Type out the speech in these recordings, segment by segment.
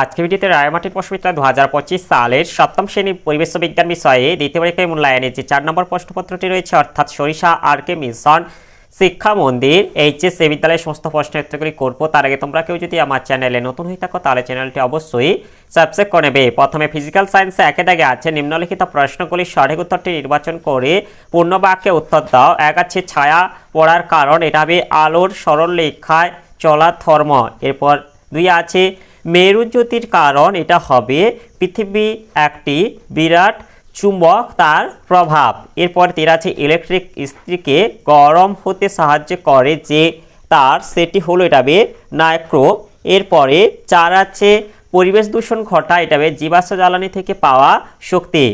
আজকে ভিডিওতে রায়মাটির প্রশ্নবিদ্যা দু হাজার পঁচিশ সালের সপ্তম শ্রেণির পরিবেশ বিজ্ঞান বিষয়ে দ্বিতীয় পরীক্ষায় মূল্যায়নে যে চার নম্বর প্রশ্নপত্রটি রয়েছে, অর্থাৎ সরিষা, আর কে মিশন শিক্ষা মন্দির, এইচএস এ বিদ্যালয়ের সমস্ত প্রশ্নের উত্তরগুলি করব। তার আগে তোমরা কেউ যদি আমার চ্যানেলে নতুন হয়ে থাকো, তাহলে চ্যানেলটি অবশ্যই সাবস্ক্রাইব করে নেবে। প্রথমে ফিজিক্যাল সায়েন্সে একে দাগে আছে নিম্নলিখিত প্রশ্নগুলির সঠিক উত্তরটি নির্বাচন করে পূর্ণ বাক্যে উত্তর দাও। এক আছে ছায়া পড়ার কারণ, এটা হবে আলোর সরল লেখায় চলা ধর্ম। এরপর দুই আছে মেরুজ্যোতির কারণ এটা হবে পৃথিবী একটি বিরাট চুম্বক, তার প্রভাব। এরপর তিন আছে ইলেকট্রিক ইস্ত্রিকে গরম হতে সাহায্য করে যে তার, সেটি হলো এটা হবে নাইক্রো। এরপরে চার আছে পরিবেশ দূষণ ঘটা এটা জীবাশ্ম জ্বালানি থেকে পাওয়া শক্তি।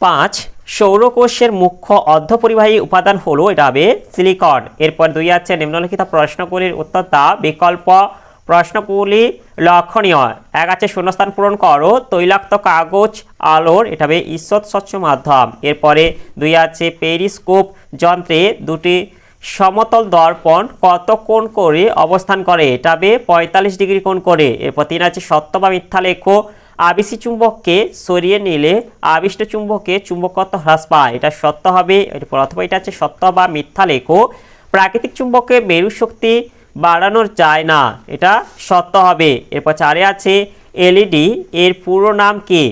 পাঁচ, সৌরকোষের মুখ্য অর্ধপরিবাহী উপাদান হলো এটা হবে সিলিকন। এরপর দুই আছে নিম্নলিখিত প্রশ্নগুলির উত্তর দাও বিকল্প প্রশ্নগুলি লক্ষণীয়। এক আছে, শূন্যস্থান পূরণ করো। তৈলাক্ত কাগজ, আলোর, এটা হবে ঈশ্বর স্বচ্ছ মাধ্যম। এরপরে দুই আছে, পেরিস্কোপ যন্ত্রে দুটি সমতল দর্পণ কত কোণ করে অবস্থান করে? এটা হবে পঁয়তাল্লিশ ডিগ্রি কোণ করে। এরপর তিন আছে, সত্য বা মিথ্যা লেখো। আবিসি চুম্বককে সরিয়ে নিলে আবিষ্ট চুম্বকে চুম্বকত্ব হ্রাস পায়? এটা সত্য হবে। এরপর অথবা এটা আছে, সত্য বা মিথ্যা লেখো। প্রাকৃতিক চুম্বকে মেরু শক্তি বাড়ানোর যায় না। এটা সত্য হবে। এরপর চারে আছে এলইডি। এর পুরো নাম কি?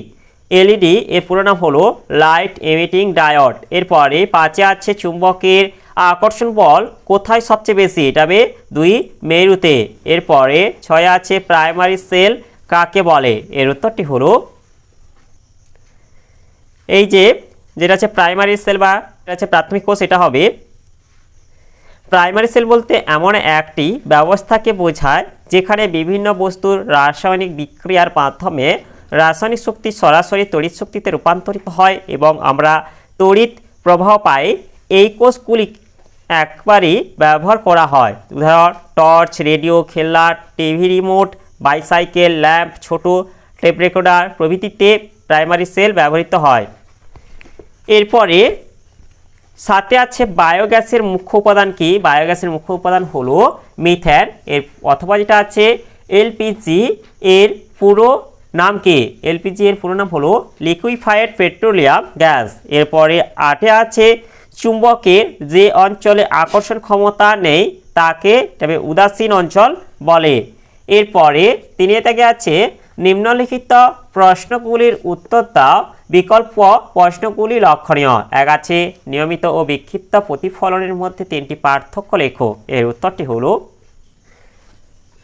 এলইডি, এর পুরো নাম হলো লাইট এমিটিং ডায়োড। এরপরে পাঁচে আছে চুম্বকের আকর্ষণ বল। কোথায় সবচেয়ে বেশি? এটা হবে দুই মেরুতে। এরপরে ছয় আছে প্রাইমারি সেল। কাকে বলে? এর উত্তরটি হলো এই যে, যেটা আছে প্রাইমারি সেল বা যেটা আছে প্রাথমিক কোষ এটা হবে প্রাইমারি সেল বলতে এমন একটি ব্যবস্থাকে বোঝায় যেখানে বিভিন্ন বস্তুর রাসায়নিক বিক্রিয়ার মাধ্যমে রাসায়নিক শক্তি সরাসরি তড়িৎ শক্তিতে রূপান্তরিত হয় এবং আমরা তড়িৎ প্রবাহ পাই এই কোষগুলি একবারই ব্যবহার করা হয়। উদাহরণ, টর্চ, রেডিও খেলনা টিভি রিমোট, বাইসাইকেল, ল্যাম্প, ছোট টেপ রেকর্ডার প্রভৃতিতে প্রাইমারি সেল ব্যবহৃত হয়। এরপরে সাথে আছে বায়োগ্যাসের মুখ্য উপাদান কি? বায়োগ্যাসের মুখ্য উপাদান হলো মিথেন। এর অথবা যেটা আছে, এলপিজি, এর পুরো নাম কি? এলপিজি এর পুরো নাম হলো লিকুইফায়েড পেট্রোলিয়াম গ্যাস। এরপরে আটে আছে চুম্বকের যে অঞ্চলে আকর্ষণ ক্ষমতা নেই, তাকে তবে উদাসীন অঞ্চল বলে। এরপরে তিনি থেকে আছে নিম্নলিখিত প্রশ্নগুলির উত্তর দাও। বিকল্প প্রশ্নগুলি লক্ষণীয়। এক আছে নিয়মিত ও বিক্ষিপ্ত প্রতিফলনের মধ্যে তিনটি পার্থক্য লেখো। এর উত্তরটি হলো,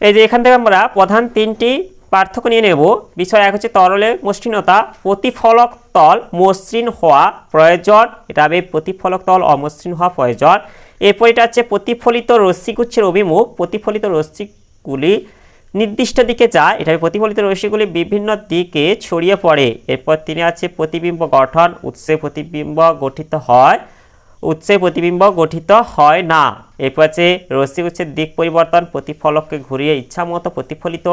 এই যে এখান থেকে আমরা প্রধান তিনটি পার্থক্য নিয়ে নেব। বিষয় এক হচ্ছে তরলের মসৃণতা, প্রতিফলক তল মসৃণ হওয়া প্রয়োজন, এটা হবে প্রতিফলক তল অমসৃণ হওয়া প্রয়োজন। এরপর এটা হচ্ছে প্রতিফলিত রশ্মিগুচ্ছের অভিমুখ, প্রতিফলিত রশ্মিগুলি নির্দিষ্ট দিকে যায় এটা প্রতিফলিত রশ্মিগুলি বিভিন্ন দিকে ছড়িয়ে পড়ে। এরপর তিনি আছে প্রতিবিম্ব গঠন, উৎসে প্রতিবিম্ব গঠিত হয়, উৎসে প্রতিবিম্ব গঠিত হয় না। এরপর আছে রশ্মিগুচ্ছের দিক পরিবর্তন, প্রতিফলককে ঘুরিয়ে ইচ্ছামতো প্রতিফলিত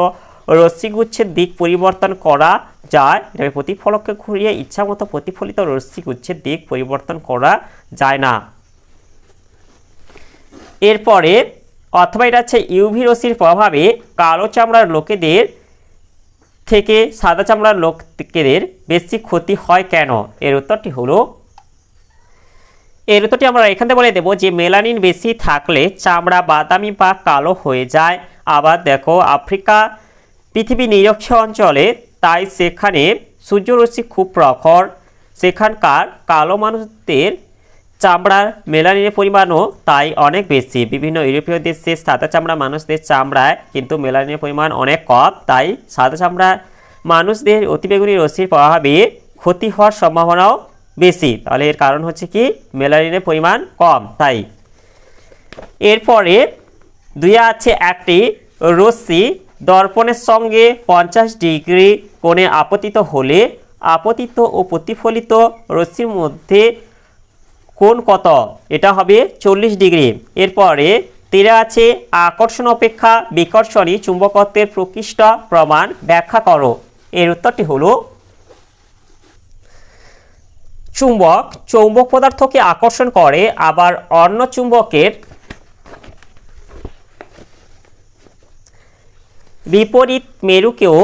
রশ্মিগুচ্ছের দিক পরিবর্তন করা যায়। এটা প্রতিফলককে ঘুরিয়ে ইচ্ছামতো প্রতিফলিত রশ্মিগুচ্ছের দিক পরিবর্তন করা যায় না। এরপরে অথবা এটা হচ্ছে ইউভি রশ্মির প্রভাবে কালো চামড়ার লোকেদের থেকে সাদা চামড়ার লোকেদের বেশি ক্ষতি হয় কেন? এর উত্তরটি হলো, এর উত্তরটি আমরা এখান বলে দেবো যে মেলানিন বেশি থাকলে চামড়া বাদামি বা কালো হয়ে যায়। আবার দেখো, আফ্রিকা পৃথিবী নিরক্ষ অঞ্চলে তাই সেখানে সূর্যরশ্মি খুব প্রখর। সেখানকার কালো মানুষদের চামড়ার মেলানিনের পরিমাণও তাই অনেক বেশি। বিভিন্ন ইউরোপীয় দেশে সাদা চামড়া মানুষদের চামড়ায় কিন্তু মেলানিনের পরিমাণ অনেক কম। তাই সাদা চামড়া মানুষদের অতিবেগুনি রশ্মির প্রভাবে ক্ষতি হওয়ার সম্ভাবনাও বেশি। তাহলে এর কারণ হচ্ছে কি? মেলানিনের পরিমাণ কম। তাই এরপরে দুই আছে একটি রশ্মি দর্পণের সঙ্গে পঞ্চাশ ডিগ্রি কোণে আপতিত হলে, আপতিত ও প্রতিফলিত রশ্মির মধ্যে কোণ কত? এটা হবে চল্লিশ ডিগ্রি। এরপরে তীরে আছে আকর্ষণ অপেক্ষা বিকর্ষণী চুম্বকত্বের প্রকৃষ্ট প্রমাণ। ব্যাখ্যা করো। এর উত্তরটি হলো চুম্বক। চৌম্বক পদার্থকে আকর্ষণ করে, আবার অন্য চুম্বকের বিপরীত মেরুকেও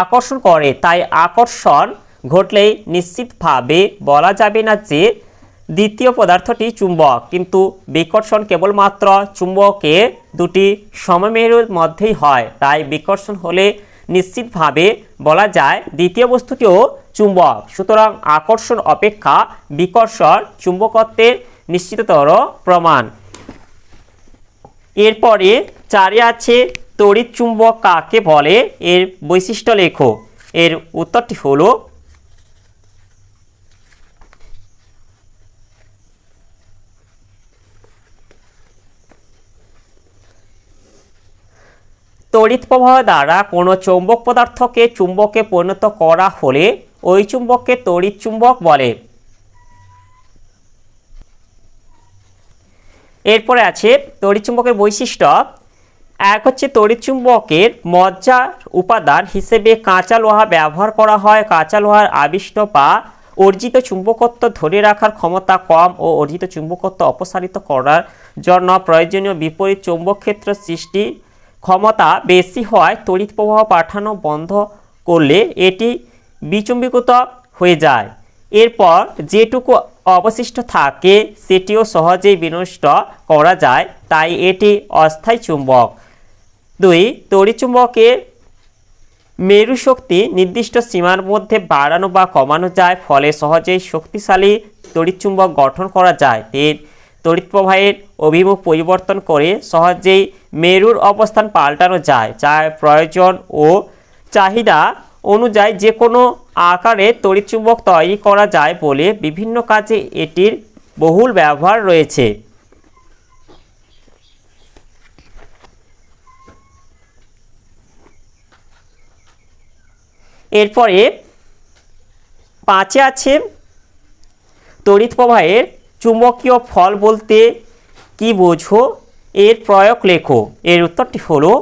আকর্ষণ করে। তাই আকর্ষণ ঘটলেই নিশ্চিতভাবে বলা যাবে না যে দ্বিতীয় পদার্থটি চুম্বক। কিন্তু বিকর্ষণ কেবলমাত্র চুম্বকে দুটি সমমেরুর মধ্যেই হয়। তাই বিকর্ষণ হলে নিশ্চিতভাবে বলা যায় দ্বিতীয় বস্তুটিও চুম্বক। সুতরাং আকর্ষণ অপেক্ষা বিকর্ষণ চুম্বকত্বের নিশ্চিততর প্রমাণ। এরপরে চারে আছে তড়িৎ চুম্বক কাকে বলে? এর বৈশিষ্ট্য লেখো। এর উত্তরটি হলো তড়িৎ প্রবাহ দ্বারা কোনো চৌম্বক পদার্থকে চুম্বকে পরিণত করা হলে ওই চুম্বককে তড়িৎ চুম্বক বলে। এরপরে আছে তড়িৎ চুম্বকের বৈশিষ্ট্য। এক হচ্ছে তড়িৎ চুম্বকের মজ্জার উপাদান হিসেবে কাঁচা লোহা ব্যবহার করা হয়। কাঁচা লোহার আবিষ্ট বা অর্জিত চুম্বকত্ব ধরে রাখার ক্ষমতা কম ও অর্জিত চুম্বকত্ব অপসারিত করার জন্য প্রয়োজনীয় বিপরীত চৌম্বক ক্ষেত্র সৃষ্টি ক্ষমতা বেশি হওয়ায় তড়িৎ প্রবাহ পাঠানো বন্ধ করলে এটি বিচুম্বিকত হয়ে যায়। এরপর যেটুকু অবশিষ্ট থাকে, সেটিও সহজেই বিনষ্ট করা যায়, তাই এটি অস্থায়ী চুম্বক। দুই, তড়িৎ চুম্বকের মেরু শক্তি নির্দিষ্ট সীমার মধ্যে বাড়ানো বা কমানো যায়, ফলে সহজেই শক্তিশালী তড়িৎচুম্বক গঠন করা যায়। তিন তড়িৎ প্রবাহের অভিমুখ পরিবর্তন করে সহজেই মেরুর অবস্থান পাল্টানো যায়, যার প্রয়োজন ও চাহিদা অনুযায়ী যে কোনো আকারে তড়িৎচুম্বক তৈরি করা যায় বলে বিভিন্ন কাজে এটির বহুল ব্যবহার রয়েছে। এরপরে পাঁচে আছে তড়িৎ প্রবাহের চুম্বকীয় ফল বলতে কি বোঝো? এর প্রয়োগ লেখো। এর উত্তরটি হলো,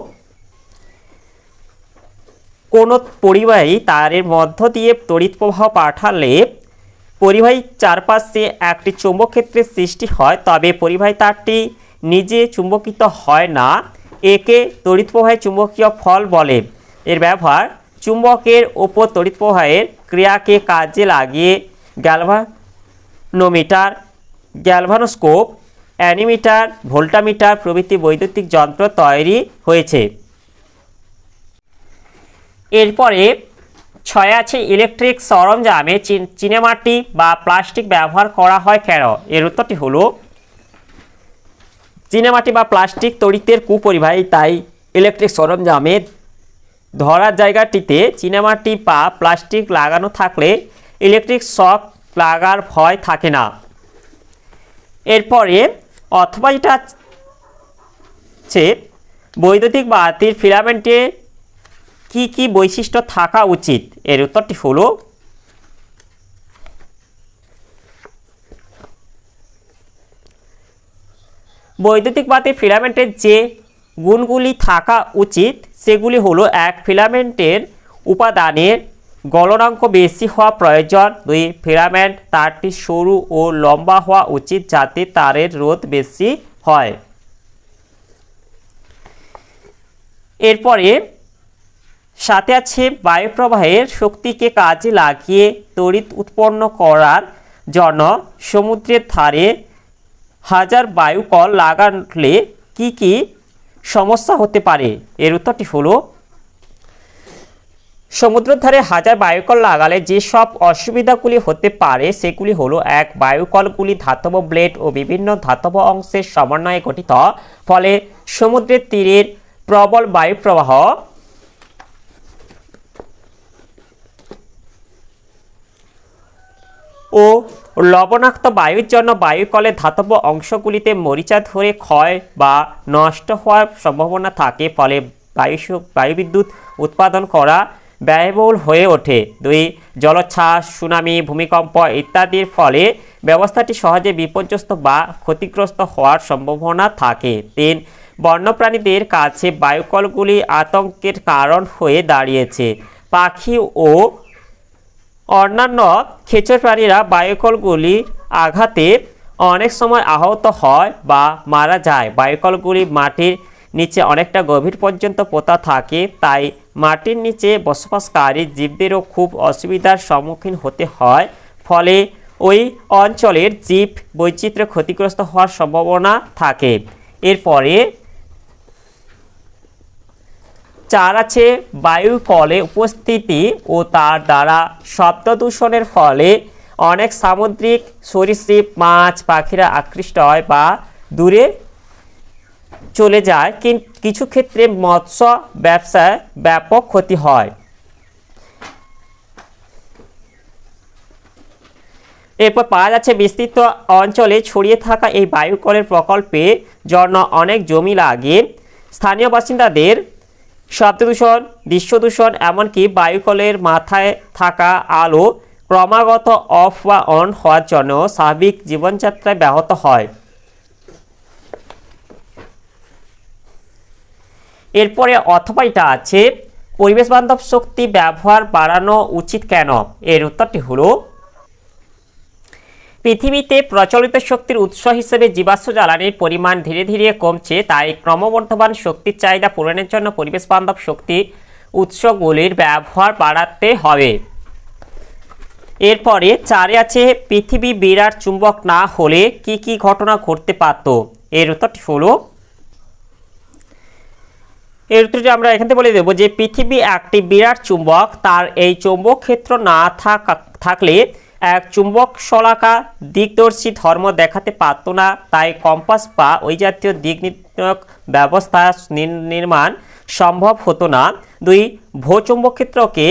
কোনো পরিবাহী তারের মধ্য দিয়ে তড়িৎ প্রবাহ পাঠালে পরিবাহী চারপাশে একটি চৌম্বক ক্ষেত্রের সৃষ্টি হয়, তবে পরিবাহী তারটি নিজে চুম্বকিত হয় না। একে তড়িৎ প্রবাহের চুম্বকীয় ফল বলে। এর ব্যবহার, চুম্বকের ওপর তড়িৎ প্রবাহের ক্রিয়াকে কাজে লাগিয়ে গ্যালভানোমিটার গ্যালভানোস্কোপ, অ্যানিমিটার, ভোল্টামিটার প্রভৃতি বৈদ্যুতিক যন্ত্র তৈরি হয়েছে। এরপরে ছয় আছে ইলেকট্রিক সরঞ্জামে চিনেমাটি বা প্লাস্টিক ব্যবহার করা হয় কেন? এর উত্তরটি হলো, চিনেমাটি বা প্লাস্টিক তড়িতের কুপরিবাহী, তাই ইলেকট্রিক সরঞ্জামে ধরার জায়গাটিতে চিনেমাটি বা প্লাস্টিক লাগানো থাকলে ইলেকট্রিক শক লাগার ভয় থাকে না। এরপরে অথবা এটা হচ্ছে বৈদ্যুতিক বাতির ফিলামেন্টে কি কি বৈশিষ্ট্য থাকা উচিত? এর উত্তরটি হলো বৈদ্যুতিক বাতির ফিলামেন্টের যে গুণগুলি থাকা উচিত, সেগুলি হলো এক ফিলামেন্টের উপাদানের গলনাঙ্ক বেশি হওয়া প্রয়োজন। দুই, ফিলামেন্ট তারটি সরু ও লম্বা হওয়া উচিত যাতে তারের রোধ বেশি হয়। এরপরে সাথে আছে বায়ুপ্রবাহের শক্তিকে কাজে লাগিয়ে তড়িৎ উৎপন্ন করার জন্য সমুদ্রের ধারে হাজার বায়ুকল লাগালে কি কি সমস্যা হতে পারে? এর উত্তরটি হলো সমুদ্রের ধারে হাজার বায়ুকল লাগালে যেসব অসুবিধাগুলি হতে পারে, সেগুলি হলো এক, বায়ুকলগুলি ধাতব ব্লেড ও বিভিন্ন ধাতব অংশের সমন্বয়ে গঠিত, ফলে সমুদ্রের তীরের প্রবল বায়ুপ্রবাহ ও লবণাক্ত বায়ুর জন্য বায়ুকলের ধাতব অংশগুলিতে মরিচা ধরে ক্ষয় বা নষ্ট হওয়ার সম্ভাবনা থাকে, ফলে বায়ু বায়ুবিদ্যুৎ উৎপাদন করা ব্যয়বহুল হয়ে ওঠে। দুই, জলোচ্ছ্বাস, সুনামি, ভূমিকম্প ইত্যাদির ফলে ব্যবস্থাটি সহজে বিপর্যস্ত বা ক্ষতিগ্রস্ত হওয়ার সম্ভাবনা থাকে। তিন, বন্যপ্রাণীদের কাছে বায়ুকলগুলি আতঙ্কের কারণ হয়ে দাঁড়িয়েছে। পাখি ও অন্যান্য খেচর প্রাণীরা বায়ুকলগুলি আঘাতে অনেক সময় আহত হয় বা মারা যায়। বায়ুকলগুলি মাটির নিচে অনেকটা গভীর পর্যন্ত পোতা থাকে, তাই মাটির নিচে বসবাসকারী জীবদেরও খুব অসুবিধার সম্মুখীন হতে হয়। ফলে ওই অঞ্চলের জীব বৈচিত্র্য ক্ষতিগ্রস্ত হওয়ার সম্ভাবনা থাকে। এরপরে চার আছে বায়ু কলে উপস্থিতি ও তার দ্বারা শব্দ দূষণের ফলে অনেক সামুদ্রিক সরীসৃপ, মাছ, পাখিরা আকৃষ্ট হয় বা দূরে চলে যায় কিছু ক্ষেত্রে মৎস্য ব্যবসায় ব্যাপক ক্ষতি হয়। এরপর পাওয়া যাচ্ছে বিস্তৃত অঞ্চলে ছড়িয়ে থাকা এই বায়ুকলের প্রকল্পে জন্য অনেক জমি লাগে। স্থানীয় বাসিন্দাদের শব্দ দূষণ দৃশ্য দূষণ এমনকি বায়ুকলের মাথায় থাকা আলো ক্রমাগত অফ বা অন হওয়ার জন্য স্বাভাবিক জীবনযাত্রায় ব্যাহত হয়। এরপরে অথবা এটা আছে, পরিবেশ বান্ধব শক্তি ব্যবহার বাড়ানো উচিত কেন? এর উত্তরটি হলো, পৃথিবীতে প্রচলিত শক্তির উৎস হিসেবে জীবাশ্ম জ্বালানির পরিমাণ ধীরে ধীরে কমছে, তাই ক্রমবর্ধমান শক্তির চাহিদা পূরণের জন্য পরিবেশ বান্ধব শক্তি উৎসগুলির ব্যবহার বাড়াতে হবে। এরপরে চারে আছে, পৃথিবী বিরাট চুম্বক না হলে কি কি ঘটনা ঘটতে পারত? এর উত্তরটি হলো এর উত্তরটি আমরা এখান থেকে বলে দেবো যে পৃথিবী একটি বিরাট চুম্বক, তার এই চৌম্বক ক্ষেত্র না থাকা থাকলে এক চুম্বক শলাকা দিকদর্শী ধর্ম দেখাতে পারত না। তাই কম্পাস বা ওই জাতীয় দিক নির্ণায়ক ব্যবস্থা নির্মাণ সম্ভব হতো না। দুই ভূচুম্বক ক্ষেত্রকে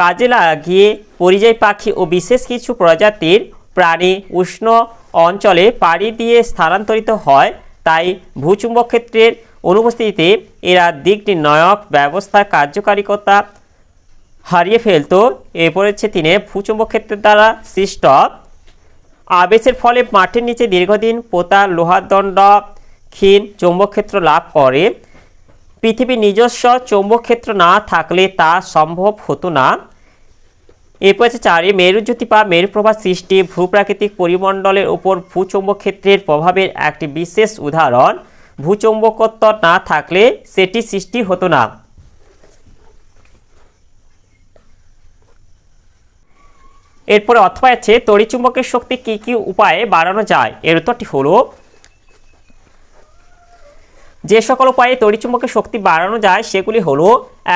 কাজে লাগিয়ে পরিযায়ী পাখি ও বিশেষ কিছু প্রজাতির প্রাণী উষ্ণ অঞ্চলে পাড়ি দিয়ে স্থানান্তরিত হয়। তাই ভূচুম্বক ক্ষেত্রের অনুপস্থিতিতে এরা দিক নির্ণায়ক ব্যবস্থার কার্যকারিকতা হারিয়ে ফেলতো। এরপর হচ্ছে তিনি ভূচুম্বক ক্ষেত্রের দ্বারা সৃষ্ট। আবেশের ফলে মাটির নিচে দীর্ঘদিন পোতা লোহার দণ্ড, ক্ষীণ চৌম্বক ক্ষেত্র লাভ করে। পৃথিবীর নিজস্ব চৌম্বক ক্ষেত্র না থাকলে তা সম্ভব হতো না। এরপর চারি মেরুজ্যোতি বা মেরুপ্রভা সৃষ্টি, ভূপ্রাকৃতিক পরিমণ্ডলের উপর ভূচৌম্বক ক্ষেত্রের প্রভাবের একটি বিশেষ উদাহরণ। ভূচৌম্বকত্ব না থাকলে সেটি সৃষ্টি হতো না। এরপরে অথবা আছে তড়িৎচুম্বকের শক্তি কি কি উপায়ে বাড়ানো যায়? এর উত্তরটি হলো, যে সকল উপায়ে তড়িৎচুম্বকের শক্তি বাড়ানো যায় সেগুলি হলো,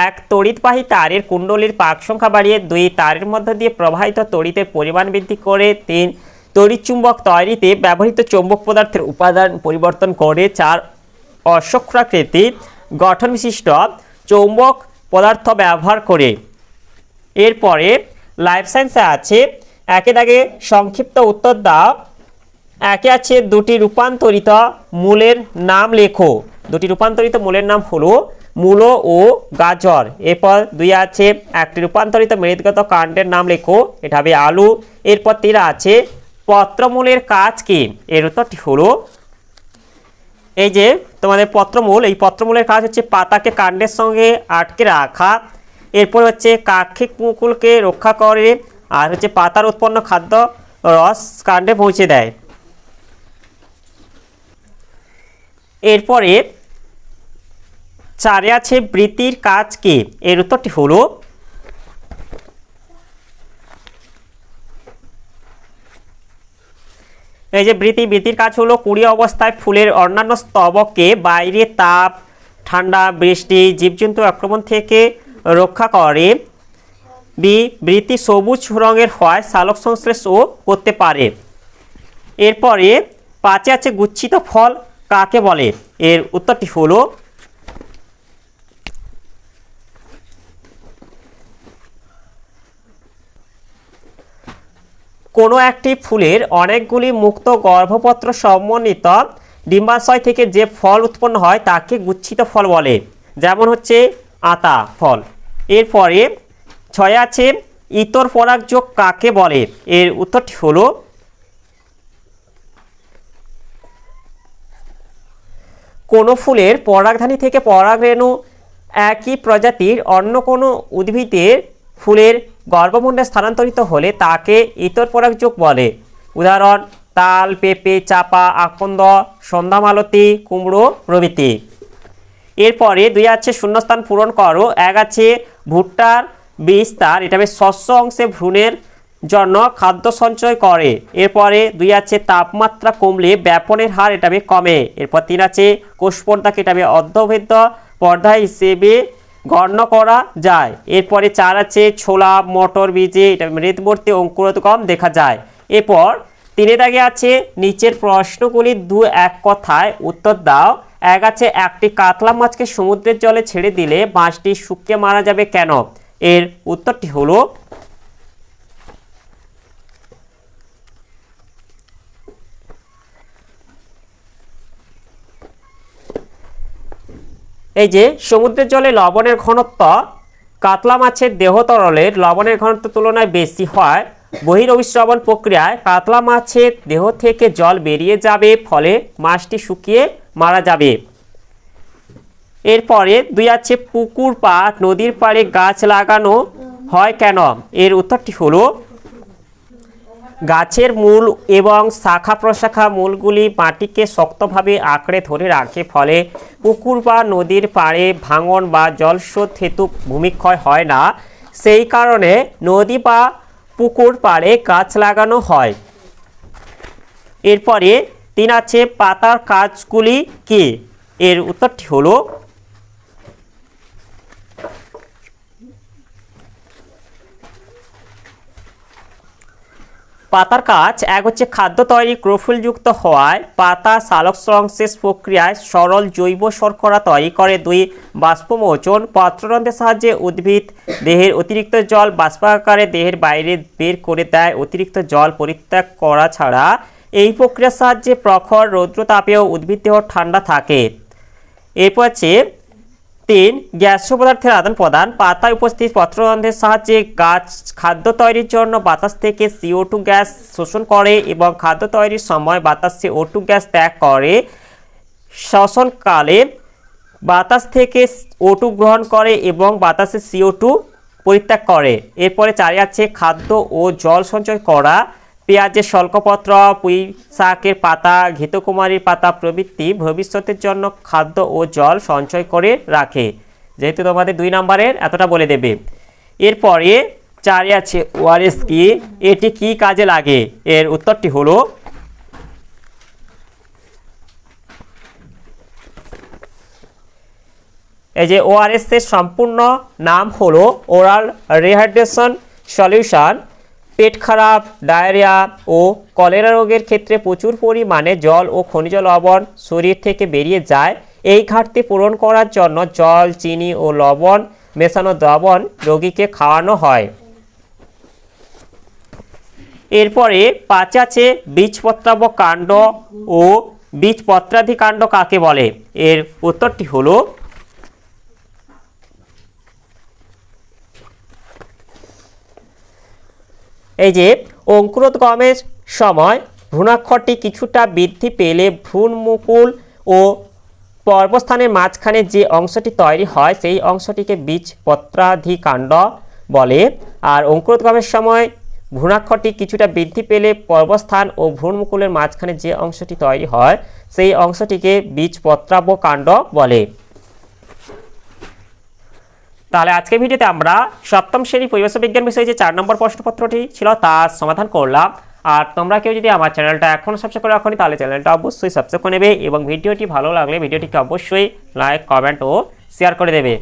এক, তড়িৎবাহী তারের কুণ্ডলীর পাক সংখ্যা বাড়িয়ে, দুই, তারের মধ্য দিয়ে প্রবাহিত তড়িতের পরিমাণ বৃদ্ধি করে, তিন তড়িৎচুম্বক তৈরিতে ব্যবহৃত চৌম্বক পদার্থের উপাদান পরিবর্তন করে চার অশ্বক্রাকৃতি গঠন বিশিষ্ট চৌম্বক পদার্থ ব্যবহার করে। এরপরে লাইফ সায়েন্সে আছে একে দাগে সংক্ষিপ্ত উত্তর দাও। একে আছে দুটি রূপান্তরিত মূলের নাম লেখো। দুটি রূপান্তরিত মূলের নাম হলো মূলো ও গাজর। এরপর দুই আছে, একটি রূপান্তরিত মেরুদগত কাণ্ডের নাম লেখো, এটা হবে আলু। এরপর তিন আছে পত্রমূলের কাজ কি? এর উত্তরটি হলো, এই যে তোমাদের পত্রমূল, এই পত্রমূলের কাজ হচ্ছে পাতাকে কাণ্ডের সঙ্গে আটকে রাখা, এরপর হচ্ছে কাক্ষিক মুকুলকে রক্ষা করে, আর হচ্ছে পাতার উৎপন্ন খাদ্য রস কাণ্ডে পৌঁছে দেয়। এরপরে চারে আছে বৃত্তির কাজ কি? এর উত্তরটি হলো এই যে বৃতি, বৃতির কাজ হলো কুড়ি অবস্থায় ফুলের অন্যান্য স্তবকে বাইরে তাপ, ঠান্ডা, বৃষ্টি, জীবজন্তু আক্রমণ থেকে রক্ষা করে। বি, বৃতি সবুজ রঙের হয় সালোক সংশ্লেষও করতে পারে। এরপরে পাঁচে আছে গুচ্ছিত ফল কাকে বলে? এর উত্তরটি হলো কোনো একটি ফুলের অনেকগুলি মুক্ত গর্ভপত্র সমন্বিত ডিম্বাশয় থেকে যে ফল উৎপন্ন হয় তাকে গুচ্ছিত ফল বলে, যেমন হচ্ছে আতা ফল। এরপরে ছয় আছে, ইতর পরাগযোগ কাকে বলে? এর উত্তরটি হলো কোনো ফুলের পরাগধানী থেকে পরাগরেণু একই প্রজাতির অন্য কোনো উদ্ভিদের ফুলের গর্ভমুণ্ডে স্থানান্তরিত হলে তাকে ইতর পরাগযোগ বলে। উদাহরণ, তাল, পেঁপে, চাপা, আকন্দ, সন্ধ্যামালতী, কুমড়ো প্রভৃতি। এরপরে দুই আছে শূন্যস্থান পূরণ করো, এক আছে ভুট্টার বিস্তার এটা শস্য অংশে ভ্রূণের জন্য খাদ্য সঞ্চয় করে। এরপরে দুই আছে তাপমাত্রা কমলে ব্যাপনের হার এটা কমে। এরপর তিন আছে কোষ পর্দাকে এটা বেশ অর্ধভেদ্য পর্দা হিসেবে গণ্য করা যায়। এরপরে চার আছে, ছোলা, মটর, বীজে এটা মৃতবর্তী অঙ্কুরোদ্গম দেখা যায়। এরপর তিনে দাগে আছে, নিচের প্রশ্নগুলি দু এক কথায় উত্তর দাও। এক আছে, একটি কাতলা মাছকে সমুদ্রের জলে ছেড়ে দিলে মাছটি শুকিয়ে মারা যাবে কেন? এর উত্তরটি হলো এই যে সমুদ্রের জলে লবণের ঘনত্ব, কাতলা মাছের দেহ তরলের লবণের ঘনত্ব তুলনায় বেশি হয়। বহিরবিশ্রবণ প্রক্রিয়ায় কাতলা মাছের দেহ থেকে জল বেরিয়ে যাবে, ফলে মাছটি শুকিয়ে মারা যাবে। এরপরে দুই আছে, পুকুর পা নদীর পাড়ে গাছ লাগানো হয় কেন? এর উত্তরটি হলো গাছের মূল এবং শাখা প্রশাখা মূলগুলি মাটিকে শক্তভাবে আঁকড়ে ধরে রাখে, ফলে পুকুর বা নদীর পাড়ে ভাঙন বা জলস্রোত হেতু ভূমিক্ষয় হয় না। সেই কারণে নদী বা পুকুর পাড়ে গাছ লাগানো হয়। এরপরে তিন আছে, পাতার কাজগুলি কি? এর উত্তরটি হলো পাতার কাজ, এক হচ্ছে খাদ্য তৈরি ক্রোফিলযুক্ত হওয়ায় পাতা সালোক সংশ্লেষ প্রক্রিয়ায় সরল জৈব শর্করা তৈরি করে। দুই, বাষ্পমোচন, পত্ররন্ধ্রের সাহায্যে উদ্ভিদ দেহের অতিরিক্ত জল বাষ্পাকারে দেহের বাইরে বের করে দেয়, অতিরিক্ত জল পরিত্যাগ করা ছাড়া। এই প্রক্রিয়ার সাহায্যে প্রখর রৌদ্রতাপেও উদ্ভিদ দেহ ঠান্ডা থাকে। এরপর হচ্ছে তিন গ্যাসীয় পদার্থের আদান প্রদান। পাতায় উপস্থিত পত্ররন্ধ্রের সাহায্যে গাছ খাদ্য তৈরির জন্য বাতাস থেকে সিও টু গ্যাস শোষণ করে এবং খাদ্য তৈরির সময় বাতাসে ও গ্যাস ত্যাগ করে। শ্বসনকালে বাতাস থেকে ও গ্রহণ করে এবং বাতাসে সিও টু পরিত্যাগ করে। এরপরে চারে আছে খাদ্য ও জল সঞ্চয় করা। পেঁয়াজের শল্কপত্র পুঁই শাকের পাতা, ঘিতকুমারীর পাতা প্রভৃতি ভবিষ্যতের জন্য খাদ্য ও জল সঞ্চয় করে রাখে। যেহেতু তোমাদের দুই নম্বরের, এতটা বলে দেবে। এরপরে চারে আছে ওআরএস কি, এটি কি কাজে লাগে? এর উত্তরটি হলো, এই যে ওআরএস এর সম্পূর্ণ নাম হলো ওরাল রিহাইড্রেশন সলিউশন। পেট খারাপ, ডায়রিয়া ও কলেরা রোগের ক্ষেত্রে প্রচুর পরিমাণে জল ও খনিজ লবণ শরীর থেকে বেরিয়ে যায়। এই ঘাটতি পূরণ করার জন্য জল, চিনি ও লবণ, মেশানো দ্রবণ রোগীকে খাওয়ানো হয়। এরপরে পাঁচ আছে বীজপত্রাব কাণ্ড ও বীজপত্রাধি কাণ্ড কাকে বলে? এর উত্তরটি হলো এই যে অঙ্কুরোদ্গমের সময় ভ্রূণাক্ষরটি কিছুটা বৃদ্ধি পেলে ভ্রূণ মুকুল ও পর্বস্থানের মাঝখানে যে অংশটি তৈরি হয়, সেই অংশটিকে বীজপত্রাধিকাণ্ড বলে। আর অঙ্কুরোদ্গমের সময় ভ্রূণাক্ষরটি কিছুটা বৃদ্ধি পেলে পর্বস্থান ও ভ্রূণমুকুলের মাঝখানে যে অংশটি তৈরি হয়, সেই অংশটিকে বীজপত্রাব্য কাণ্ড বলে। তাহলে আজকের ভিডিওতে আমরা সপ্তম শ্রেণি পরিবেশ বিজ্ঞান বিষয়ে যে চার নম্বর প্রশ্নপত্রটি ছিল তার সমাধান করলাম। আর তোমরা কেউ যদি আমার চ্যানেলটা এখনও সাবস্ক্রাইব করে রাখনি, তাহলে চ্যানেলটা অবশ্যই সাবস্ক্রাইব করে নেবে এবং ভিডিওটি ভালো লাগলে ভিডিওটিকে অবশ্যই লাইক কমেন্ট ও শেয়ার করে দেবে।